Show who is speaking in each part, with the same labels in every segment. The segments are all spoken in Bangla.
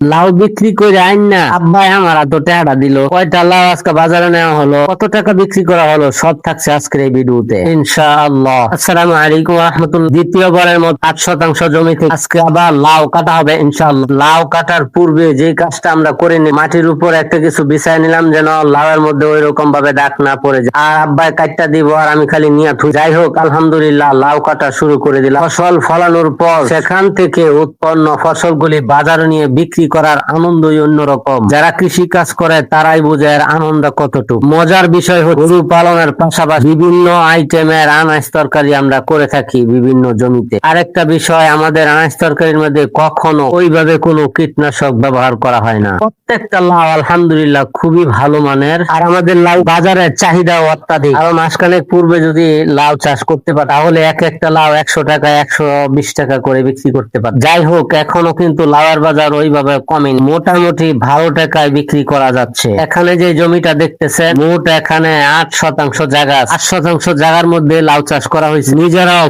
Speaker 1: লাউ বিক্রি করে আইন না। আব্বাই আমার এত টাকা দিল। কয়টা লাউ আজকে বাজারে নেওয়া হলো? কত টাকা বিক্রি করা হলো? সব থাকছে আজকের এই ভিডিওতে। ইনশাআল্লাহ। আসসালামু আলাইকুম রহমতুল্লাহ। দ্বিতীয়বারের মতো আট শতাংশ জমিতে আজকে আবার লাউ কাটা হবে, ইনশাআল্লাহ। লাউ কাটার পূর্বে যে কাজটা আমরা করে নি মাটির উপর একটা কিছু বিছায় নিলাম যেন লাউয়ের মধ্যে ওই রকম ভাবে দাগ না পড়ে যায়। আর আব্বাই কাটটা দিব আর আমি খালি নিয়ে থুই। যাই হোক, আলহামদুলিল্লাহ লাউ কাটা শুরু করে দিলাম। ফসল ফলানোর পর সেখান থেকে উৎপন্ন ফসলগুলি বাজারে নিয়ে বিক্রি করার আনন্দই অন্যরকম। যারা কৃষি কাজ করে, তারাই বোঝে এর আনন্দ কতটুকু। মজার বিষয় হচ্ছে, গরু পালনের পাশাপাশি বিভিন্ন আইটেমের আনাজ তরকারি আমরা করে থাকি বিভিন্ন জমিতে। আরেকটা বিষয়, আমাদের আনাজ তরকারির মধ্যে কখনো ওইভাবে কোনো কীটনাশক ব্যবহার করা হয় না। প্রত্যেকটা লাউ আলহামদুলিল্লাহ খুবই ভালো মানের। আর আমাদের লাউ বাজারের চাহিদা অত্যাধিক। আরও মাসখানেক পূর্বে যদি লাউ চাষ করতে পারে, তাহলে এক একটা লাউ একশো টাকা, একশো বিশ টাকা করে বিক্রি করতে পারে। যাই হোক, এখনও কিন্তু লাউয়ের বাজার ওইভাবে কমেনি। মোটামুটি ভালো টাকায় বিক্রি করা যাচ্ছে। এখানে যে জমিটা দেখতেছেন, মোট এখানে আট শতাংশ জায়গা আট শতাংশ জায়গার মধ্যে লাউ চাষ করা হয়েছে। নিজেরাও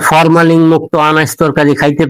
Speaker 1: মুক্ত আনাজ তরকারি খাইতে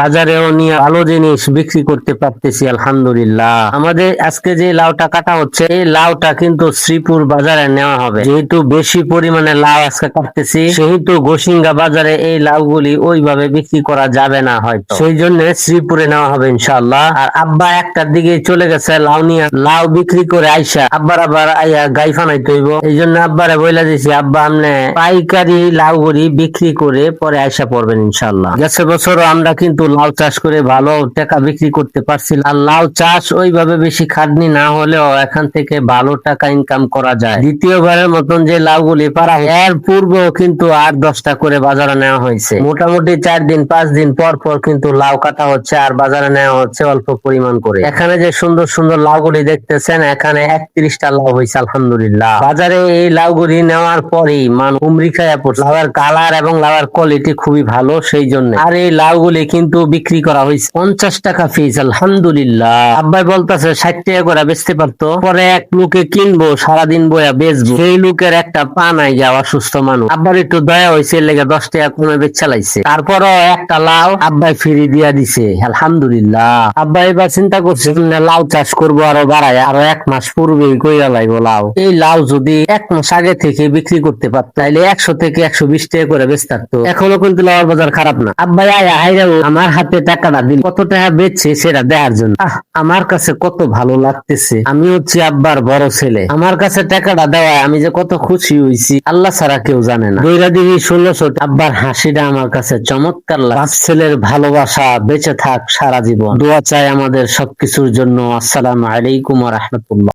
Speaker 1: বাজারেও নিয়ে ভালো জিনিস বিক্রি করতে পারতেছি, আলহামদুলিল্লাহ। আমাদের আজকে যে লাউটা কাটা হচ্ছে, এই লাউটা কিন্তু শ্রীপুর বাজারে নেওয়া হবে। যেহেতু বেশি পরিমাণে লাউ আজকে কাটতেছি, সেহেতু গোসিঙ্গা বাজারে এই লাউগুলি ওইভাবে বিক্রি করা যাবে না হয়তো। সেই জন্য শ্রীপুরে নেওয়া হবে ইনশাআল্লাহ। আর আব্বা একটার দিকে চলে গেছে লাউ নিয়ে লাউ বিক্রি করে আইসা আব্বার আবার আইয়া গাই ফানাইতে হইব। এই জন্য আব্বারে বইলা দিছি আব্বা আমনে পাইকারি লাউ গুড়ি বিক্রি করে পরে আইসা পড়বেন ইনশাআল্লাহ। গেছে বছরও আমরা কিন্তু লাউ চাষ করে ভালো টাকা বিক্রি করতে পারছি আর লাউ চাষ ওইভাবে বেশি খাটনি না হলেও এখান থেকে ভালো টাকা ইনকাম করা যায়। দ্বিতীয়বারের মতন যে লাউগুলি পারা হয়, এর পূর্বেও কিন্তু আট দশটা করে বাজারে নেওয়া হয়েছে। মোটামুটি চার দিন পাঁচ দিন পর পর কিন্তু লাউ কাটা হচ্ছে আর বাজারে নেওয়া হচ্ছে অল্প পরিমাণ করে। এখানে যে সুন্দর সুন্দর লাউগুলি দেখতেছেন, এখানে একত্রিশটা লাউ হয়েছে আলহামদুলিল্লাহ। বাজারে এই লাউগুলি নেওয়ার পরেই মান উমরি খায়া পড়ছে। লাউয়ের কালার এবং লাউয়ের কোয়ালিটি খুবই ভালো সেই জন্য আর এই লাউগুলি কিন্তু বিক্রি করা হয়েছে পঞ্চাশ টাকা পিস আলহামদুলিল্লাহ। আব্বাই বলতেছে, ষাট টাকা করে বেচতে পারতো। পরে এক লোকে কিনবো, সারাদিন বয়া বেচবো। সেই লোকের একটা পা নাই যা অসুস্থ মানুষ। আব্বার একটু দয়া হয়েছে লেগে দশ টাকা কমে বেচা লাইছে তারপরও একটা লাউ আব্বাই ফিরি দিয়া দিছে, আলহামদুলিল্লাহ। আব্বাই এবার চিন্তা করছে লাউ চাষ করব আরও বাড়ায় আরও এক মাস পূর্বেই কইরা লাইবো লাউ। এই লাউ যদি এক মাস আগে থেকে বিক্রি করতে পারত তাহলে একশো থেকে একশো বিশ টাকা করে বেচতে থাকতো এখনও কিন্তু লাউর বাজার খারাপ না। আব্বাই আয়া হাইরা আমার হাতে টাকাটা দিল। কত টাকা বেচছে সেটা দেখার জন্য। আমার কাছে কত ভালো লাগতেছে। আমি হচ্ছি আব্বার বড় ছেলে। আমার কাছে টাকাটা দেওয়ায় আমি যে কত খুশি হইছি, আল্লাহ ছাড়া কেউ জানে না। দইরা দিবি ষোলোশো আব্বার হাসিটা আমার কাছে চমৎকার লাগে ছেলের ভালোবাসা বেঁচে থাক সারা জীবন। দোয়া চাই আমাদের সবকিছুর জন্য আসসালামু আলাইকুম রহমতুল্লাহ।